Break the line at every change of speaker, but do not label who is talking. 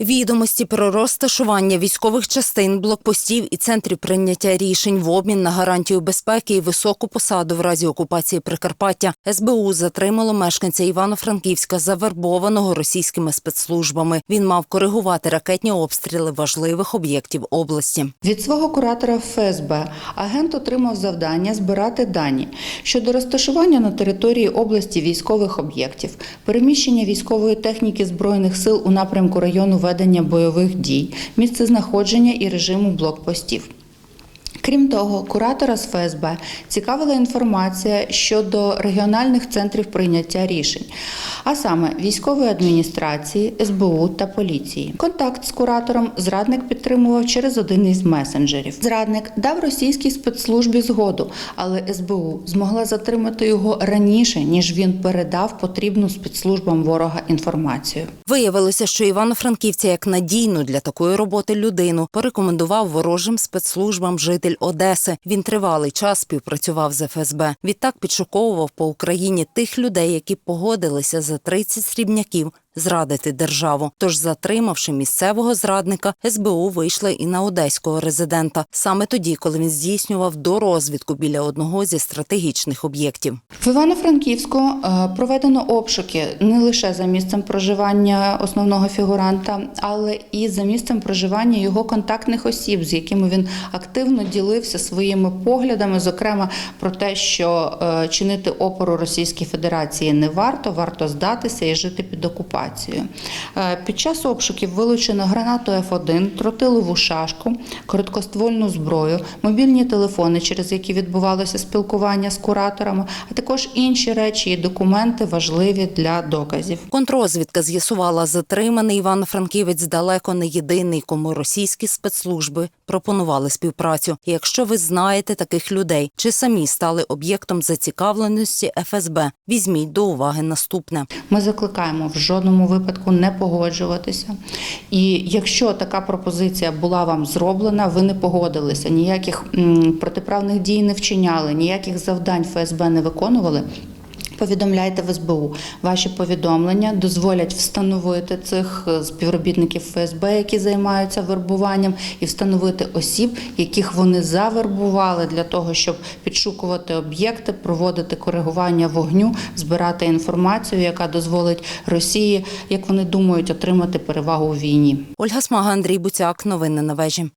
Відомості про розташування військових частин, блокпостів і центрів прийняття рішень в обмін на гарантію безпеки і високу посаду в разі окупації Прикарпаття СБУ затримало мешканця Івано-Франківська, завербованого російськими спецслужбами. Він мав коригувати ракетні обстріли важливих об'єктів області.
Від свого куратора ФСБ агент отримав завдання збирати дані щодо розташування на території області військових об'єктів, переміщення військової техніки збройних сил у напрямку району ведення бойових дій, місце знаходження і режиму блокпостів. Крім того, куратора з ФСБ цікавила інформація щодо регіональних центрів прийняття рішень, а саме військової адміністрації, СБУ та поліції. Контакт з куратором зрадник підтримував через один із месенджерів. Зрадник дав російській спецслужбі згоду, але СБУ змогла затримати його раніше, ніж він передав потрібну спецслужбам ворога інформацію.
Виявилося, що Івано-Франківця як надійну для такої роботи людину порекомендував ворожим спецслужбам житель Одеси. Він тривалий час співпрацював з ФСБ. Відтак підшуковував по Україні тих людей, які погодилися за 30 срібняків зрадити державу. Тож, затримавши місцевого зрадника, СБУ вийшли і на одеського резидента саме тоді, коли він здійснював дорозвідку біля одного зі стратегічних об'єктів.
В Івано-Франківську е, проведено обшуки не лише за місцем проживання основного фігуранта, але і за місцем проживання його контактних осіб, з якими він активно ділився своїми поглядами, зокрема про те, що е, чинити опору Російській Федерації не варто, варто здатися і жити під окупацією. Е, Під час обшуків вилучено гранату Ф1, тротилову шашку, короткоствольну зброю, мобільні телефони, через які відбувалося спілкування з кураторами, а також інші речі і документи важливі для доказів.
Контрозвідка з'ясувала, затриманий Івано-Франківець далеко не єдиний, кому російські спецслужби пропонували співпрацю. І якщо ви знаєте таких людей чи самі стали об'єктом зацікавленості ФСБ, візьміть до уваги наступне.
Ми закликаємо в жодному випадку не погоджуватися. І якщо така пропозиція була вам зроблена, ви не погодилися, ніяких протиправних дій не вчиняли, ніяких завдань ФСБ не виконували. Повідомляйте в СБУ. Ваші повідомлення дозволять встановити цих е, співробітників ФСБ, які займаються вербуванням, і встановити осіб, яких вони завербували для того, щоб підшукувати об'єкти, проводити коригування вогню, збирати інформацію, яка дозволить Росії, як вони думають, отримати перевагу у війні.
Ольга Смага, Андрій Буцяк. Новини на вежі.